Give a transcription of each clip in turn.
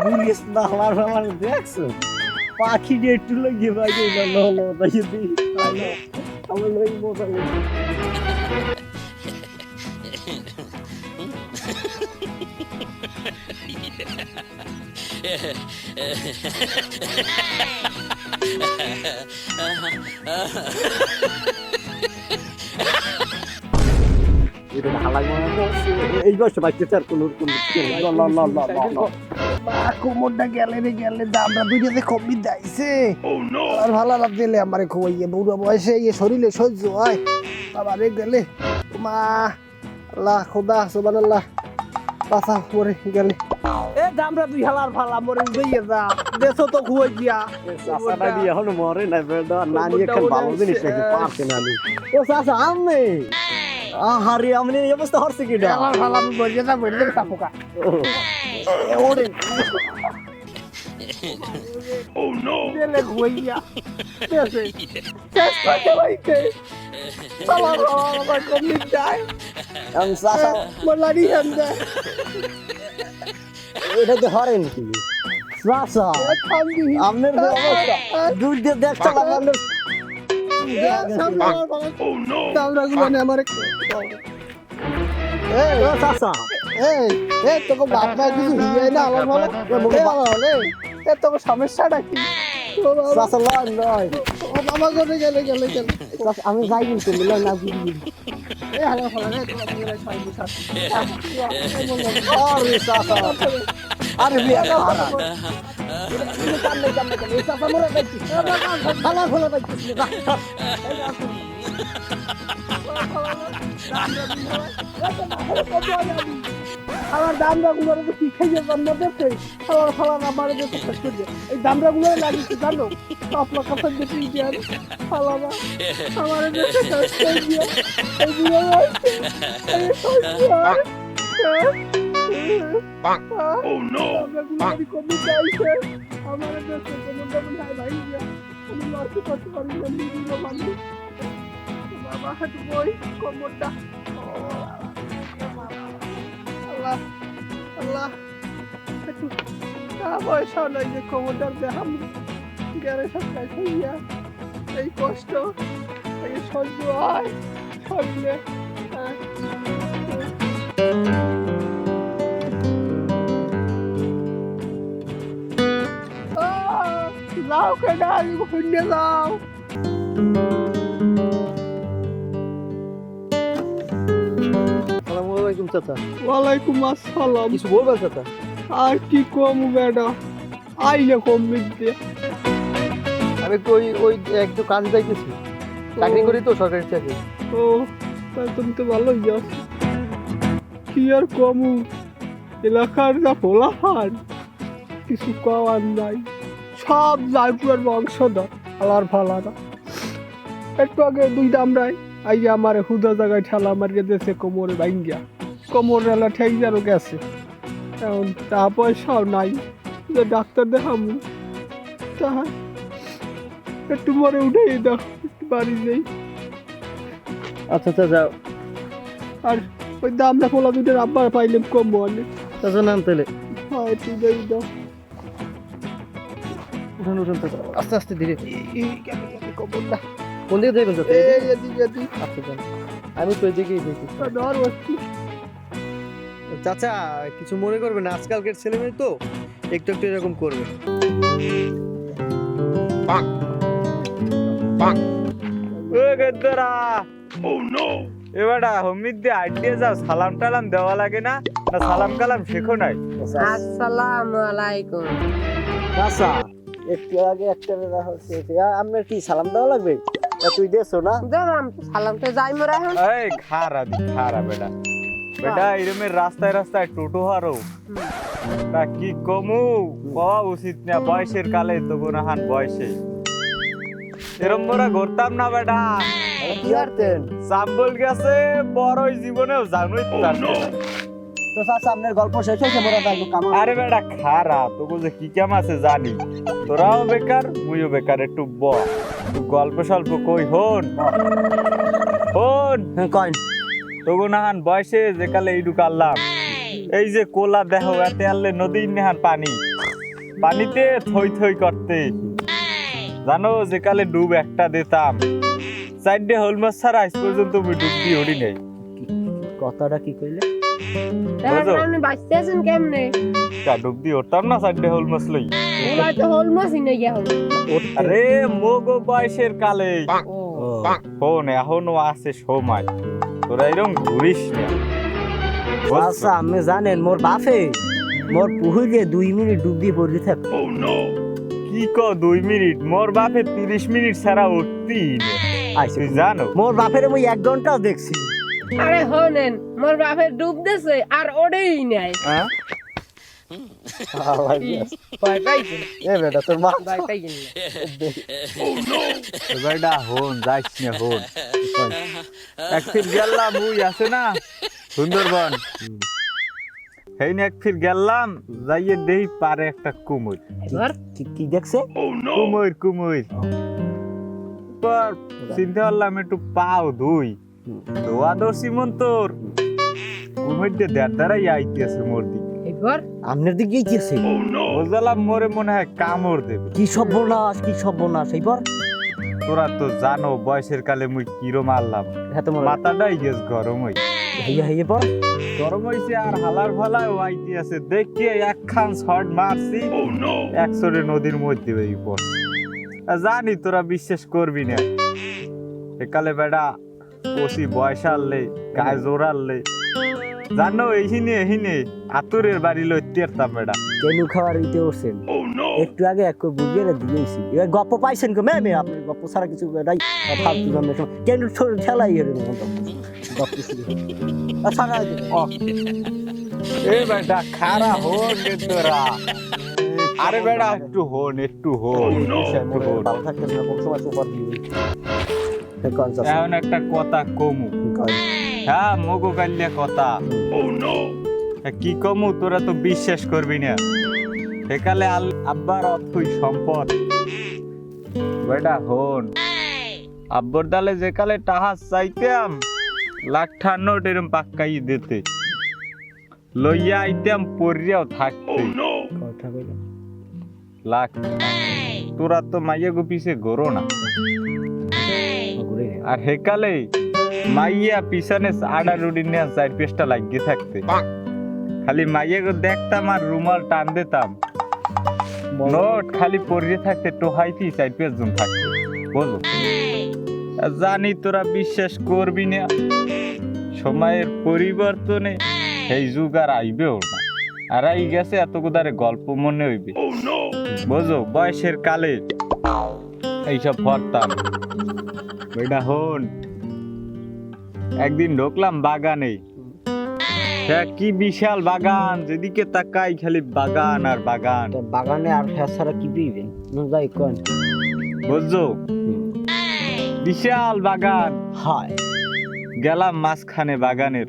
গুলিস না আমার আমার দেখছ? পাখি যে একটু লাগিয়ে বাইরে গেল হলো তাই দি আমার লই মজা লাগে করছে এই বয়সে বাচ্চা চার কোন কোন ল ল ল ল ল কোমরটা গেলে রে গেলে দামটা দুইটাতে কমই দাইছে। আর ভালো লাভ দিলে আমারে খোয়াইয়ে বুড়ো বয়সে ইয়ে শরীরে সহ্য হয়। বাবারে গেলে মা আল্লাহ খোদা সুবান আল্লাহ পাশা পরে গেলে। এ দামটা দুই হালার ফালা মরে দিয়ে যা। দেশো তো খুয়াই দিয়া। চাচাটা দিয়ে এখনও মরে নাই? বেটা না নিয়ে ভালো জিনিস নাকি? পারছে না ও চাচা আমনে আহারে আমনে এই অবস্থা হচ্ছে কি না হালার ফালা আমি বলে যা বলে দেবে কাপুকা ওরে Oh no! Dele huella. Dele. শেষ করে সালা বাবা কমি যায়। আমি চাচা মলারি হান্দা। এটা তো হরেন কি চাচা আমনের অবস্থা দুধ দিয়ে দেখছ আমাদের Oh no! চাচা এই এই তোকে বাপ মা কিছু হিয়ে না আমার ভালো এ ভালো হলে এ তোকে সমস্যাটা কি বাবা, চাচা লয় লয় ও বাবা করে গেলে গেলে গেলে চাচা, আমি যাই কিন্তু মিলাই না বুঝি এই হালা ফালা রে তোরা মিলে ছয় বুঝা আরে চাচা আরে বিয়া হারা কামনে কামনে কামনে চাপা মরে যাচ্ছি ফালা ফালা যাচ্ছি আমার দামরা গুলোর তো কি খাইয়ে জন্ম দিচ্ছে আমার ফালার আমার যে শেষ করে এই দামরা গুলো লাগিয়েছে জানো? আপনার কথা দেখি দিয়ে ফালারা আমার যে শেষ করে দিয়ে এই গুলো এই Oh no! আমার দেশে কোনো দমন হয় ভাই আমি লড়তে করতে পারি না নিজের মানুষ বাবা, হাত বই, কোমরটা। আল্লাহ আল্লাহ একটু তা বয়সা নাই যে কোমরটার দেহাম গেলে সবটাই হইয়া এই কষ্ট, এই সহ্য হয় শরীরে যাও কেডা ঘুরে যাও। চাচা। ওয়ালাইকুম আসসালাম। কিছু বলবেন চাচা? আর কি কম বেডা আইলে কম মিলতে আমি তো ওই ওই একটু কাজ যাইতেছি চাকরি করি তো সরকারি চাকরি। ও তা তুমি তো ভালো যাও কি আর কম? এলাকার যা পোলাহান কিছু কওয়ার নাই। সব জয়পুরের বংশধর আলার ফালারা। একটু আগে দুই দামরাই আই আমার হুদা জায়গায় ঠেলা মারিয়ে দিয়েছে কোমরে ভাঙ্গিয়া। কোমর এলা ঠেক যেন গেছে। এখন টা পয়সাও নাই যে ডাক্তার দেখামু। তা একটু মরে উঠেই দাও একটু বাড়ি যাই। আচ্ছা আচ্ছা যাও। আর ওই দামটা পোলা দুটোর আব্বার পাইলাম কম অনেক চাচা নাম তাহলে হ্যাঁ একটু যাই দাও। উঠুন উঠুন চাচা আস্তে আস্তে ধীরে। কবর না কোন দিকে যাবেন চাচা এই এদিকে এদিকে। আচ্ছা আমি তো এদিকেই দেখি ধর বসছি চাচা কিছু মনে করবে না আজকালকার ছেলে মেয়ে তো একটু একটু এরকম করবে। ও গেদ্দরা। এবারটা হমিদ দিয়ে আইডিয়া যাও সালাম টালাম দেওয়া লাগে না না সালাম কালাম শেখো নাই। আসসালামু আলাইকুম চাচা। একটু আগে একটা বেলা হচ্ছে আপনার কি সালাম দেওয়া লাগবে? তুই দেছো না? দিলাম সালামটা যাই মোরা এই খারা দি খারা বেটা। বেটা এরমের রাস্তায় রাস্তায় টোটো হারো। তা কি কমু? পাওয়া উচিত না বয়সের কালে তো গুনাহান বয়সে। এরম ঘুরতাম না বেটা। কি সাম্বল গেছে জীবনেও জানোই তো তার তো চাচা আপনার গল্প শেষ হয়েছে মোরা তাই কামা আরে বেটা খারা তোকে যে কি কাম আছে জানি। তোরাও বেকার মুইও বেকার একটু ব গল্প স্বল্প কই হন। হন। হ্যাঁ কয়েন তবু নাহান বয়সে যে কালে এই ঢুকালাম এই যে কোলা দেহ এতে আনলে নদীর নেহান পানি। পানিতে থই থই করতে। জানো যে কালে ডুব একটা দিতাম। চারটে হোল মাছ ছাড়া আজ পর্যন্ত আমি ডুব দিয়ে উড়ি নেই। কথাটা কি কইলে? আপনি বাঁচতে আছেন কেমনে? তা ডুব দিয়ে উঠতাম না চারটে হোল মাছ লই? ওরা তো হোল মাছই নাই এখন। আরে মোগো বয়সের কালে ফোন এখনও আছে সময়। তোরা এরকম ঘুরিস না। আচ্ছা আপনি জানেন মোর বাপে মোর পুহুরে দুই মিনিট ডুব দিয়ে পড়ে থাক কি ক দুই মিনিট? মোর বাপে তিরিশ মিনিট ছাড়া উঠতি আইসে জানো। মোর বাপের মুই এক ঘন্টাও দেখছি। আরে হনেন মোর বাপের ডুব দেছে আর ওড়েই নাই। হ্যাঁ এ বেটা তোর মা এবারটা হন যাইস না হন। এক ফির গেলাম মুই আছে না? সুন্দরবন। সেই এক ফির গেলাম যাইয়ে দেই পারে একটা কুমুর। এবার কি দেখছে? কুমুর কুমুর। পর চিন্তা করলাম একটু পাও দুই। দোয়া দর্শি মন তোর। কুমির দিয়ে দেড় দ্বারাই আইতেছে মোর দিকে। এবার আপনার দিকে গিয়েছে বুঝলাম মোরে মনে হয় কামড় দেবে। কি সর্বনাশ কি সর্বনাশ এইবার তোরা তো জানো বয়সের কালে মুই কিরো মারলাম হ্যাঁ মাথাটাই গেছ গরম হই। হইয়া হইয়া পর গরম হইছে আর হালার ফালায় ওয়াইতে আছে। দেখি একখান শট মারছি। একশোরে নদীর মধ্যে এই পর জানি তোরা বিশ্বাস করবি না। একালে বেড়া পশি বয়স আনলে গায়ে জোর আনলে জানো এইহিনে এইহিনে আতুরের বাড়ি লই তেরতাম বেড়া। কেনু খাওয়ার ইতে উঠছেন? একটু আগে এক বুঝিয়ে না দিয়েছি এবার গপ্প পাইছেন কো ম্যামে আপনি গপ্প ছাড়া কিছু নাই ফালতু কেন ঠেলাই এর গপ্প? আচ্ছা এ বেটা খারা তোরা। আরে বেড়া একটু হন একটু হন। একটু হন। ভালো থাকতেছে না, কোন সময় সুপার। হ্যাঁ, এখন একটা কথা কমু। হ্যাঁ মগো কাল্যা কথা। তা কি কমু? তোরা তো বিশ্বাস করবি না। সেকালে আল আব্বার অর্থই সম্পদ। বেটা হন। আব্বর দালে যেকালে টাহা চাইতাম লাখ ঠান্নট এরম পাক্কাই দিতে। লইয়া আইতাম পরিয়াও থাকতে। কথা কইলে। লাখ তোরা তো মাইয়া গুপিছে গরো না। আর হেকালে মাইয়া পিছনে আডা রুডি নিয়ে চার পেস্টা লাগিয়ে থাকতে। খালি মাইয়া গো দেখতাম আর রুমাল টান দিতাম। নোট খালি পড়িয়ে থাকতে টোহাইতি থাকতে। বুঝো জানি তোরা বিশ্বাস করবি না। সময়ের পরিবর্তনে এই। যুগ আর আইবেও না। আর আই গেছে এত গুদারে গল্প মনে হইবে। বুঝো বয়সের কালে এইসব করতাম বেটা হন। একদিন ঢুকলাম বাগানে। হ্যাঁ কি বিশাল বাগান। যেদিকে তাকাই খালি বাগান আর বাগান। তো বাগানে আর ছাড়া কি দিবেন না যাই কন। বুঝছ বিশাল বাগান। হায়। গেলাম মাঝখানে বাগানের।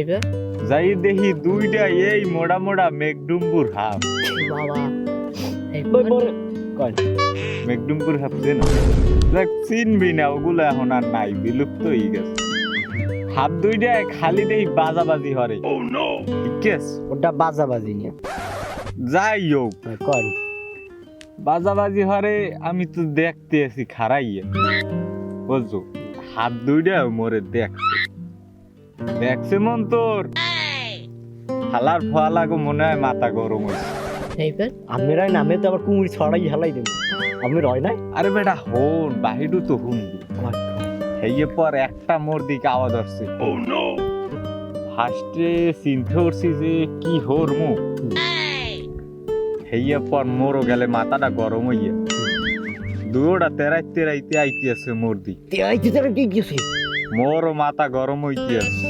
এবার? যাই দেখি দুইটা এই মোড়া মোড়া মেঘডুম্বুর হাফ। বাবা। মেঘডুম্বুর হাফ চেন দেখ চিনবি না ওগুলো এখন আর নাই বিলুপ্ত হয়ে গেছে। হাত দুইটা খালি দেই বাজাবাজি হরে। ঠিক আছে? ওটা বাজাবাজি নিয়ে যাই হোক। কন বাজাবাজি হরে আমি তো দেখতে আছি খারাইয়ে। বুঝছ? হাত দুইটা মোরে দেখছে। দেখছে মন তোর? হালার ফোয়ালা গো মনে হয় মাথা গরম হয়েছে আমি রাই নামে তো আবার কুমির ছড়াই হেলাই দেব। আমি রয় নাই? আরে বেটা হন বাহিরু তো হুনবি। এই পর একটা মোর দিকে আওয়াজ আসছে। ফার্স্টে চিন্তা করছি যে কি হর মু? হেইয়া পর মোরও গেলে মাথাটা গরম হইয়া। দুয়োটা তেরাই তেরাইতে আইতে আছে মোর দিক। তেরাইতে গেছে মোরও মাথা গরম হইতে আছে।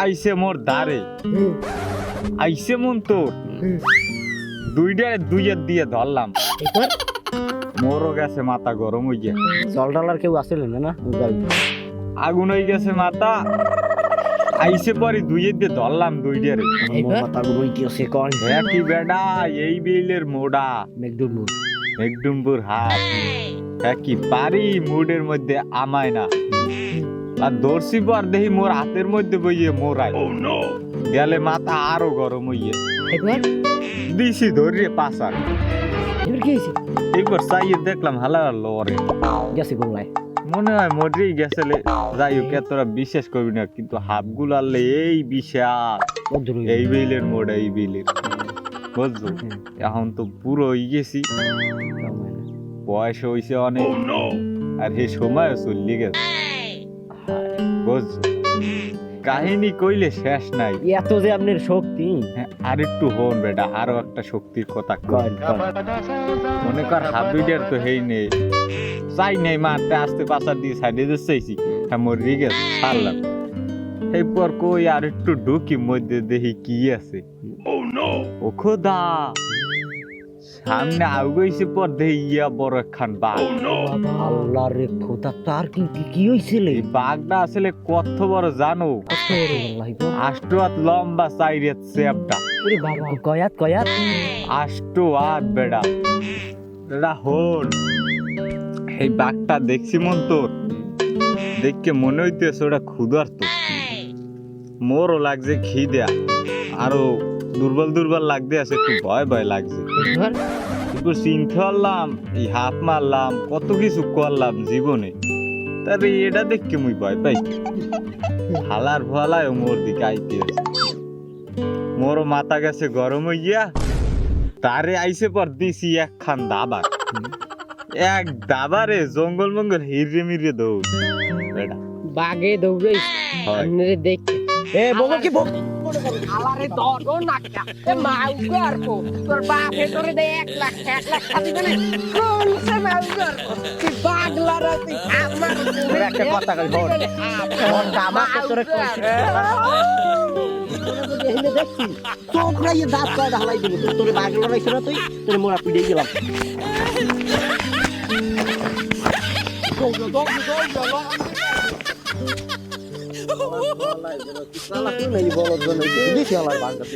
আইসে মোর দারে আইসে মন তোর। দুইটারে দুইয়ের দিয়ে ধরলাম। মোরও গেছে মাথা গরম হয়ে গিয়ে জল ডালার কেউ আসছিল না? না আগুন হয়ে গেছে মাথা। আইসে পরে দুইয়ের দিয়ে ধরলাম দুইটারে আমার মাথা গুলোই কি আছে কোন হ্যাঁ কি বেডা এই বিলের মোড়া। মেকডুর মুড একডুম্বুর হাত হ্যাঁ কি পারি মুডের মধ্যে আমায় না। আর দর্শি পর দেখি মোর হাতের মধ্যে বইয়ে মোরাই। গেলে মাথা আরও গরম হইয়ে। দিছি ধরিয়ে পাশার। এবার কি হয়েছে? একবার চাইয়ে দেখলাম হালা লরে গেছে গোল্লায় মনে হয় মরেই গেছিলে যাই হোক এতটা বিশ্বাস করবি না কিন্তু হাফ গুলালে এই বিশাল এই বিলের মোড় এই বিলের বুঝছ? এখন তো পুরো হয়ে গেছি। বয়স হয়েছে অনেক। আর হে সময় চললি গেছে। বুঝছ? কাহিনী কইলে শেষ নাই। এত যে আপনার শক্তি। হ্যাঁ, আর একটু হন বেটা আরও একটা শক্তির কথা কন মনে কর হাবিডের তো হেই নেই। চাই নেই মারতে আসতে পাশার দিয়ে সাইডে যে চাইছি হ্যাঁ মোর রিগে ছাড়লাম। এরপর কই আর একটু ঢুকি মধ্যে দেখি কি আছে। ও খোদা! সামনে আউগাইছে পর দেখি ইয়া বড় একখান বাঘ। আল্লাহ রে খোদা তার কি হইছিল? এই বাঘটা আসলে কত বড় জানো? কত বড় আল্লাহ গো। আষ্ট হাত লম্বা চাইরেত সেপটা ওরে বাবা কয়াত কয়াত। আষ্ট হাত বেড়া। বেড়া হন এই বাঘটা দেখছি মন তোর। দেখকে মনে হইতেছে ওটা ক্ষুধার্ত। মোরও লাগছে খিদে। আরও দুর্বল দুর্বল লাগতে আছে একটু ভয় ভয় লাগছে। একটু চিনতে পারলাম এই হাত মারলাম কত কিছু করলাম জীবনে। তবে এটা দেখকে মুই ভয় পাই। হালার ভালায় মোর দিকে আইতে আছে মোরও মাথা গেছে গরম হইয়া তারে আইসে পর দিছি একখান দাবার এক দাবারে জঙ্গল মঙ্গল হিরে মিরে দৌড়। বেটা। বাগে দৌড়াই এ বগো কি বগ আলারে ধরো না এ মাউ করব তোর বাপে তোরে দে এক লাখ এক লাখ খাবি মানে কোন সে মাউ করব তুই বাগলা রাতি আমার একটা কথা কই বল বল আমাকে তোরে কইছি দেখছি দাঁত দিব তোর না তুই তোরে মোরা পিড়ে গেলাম বাঘটা তুই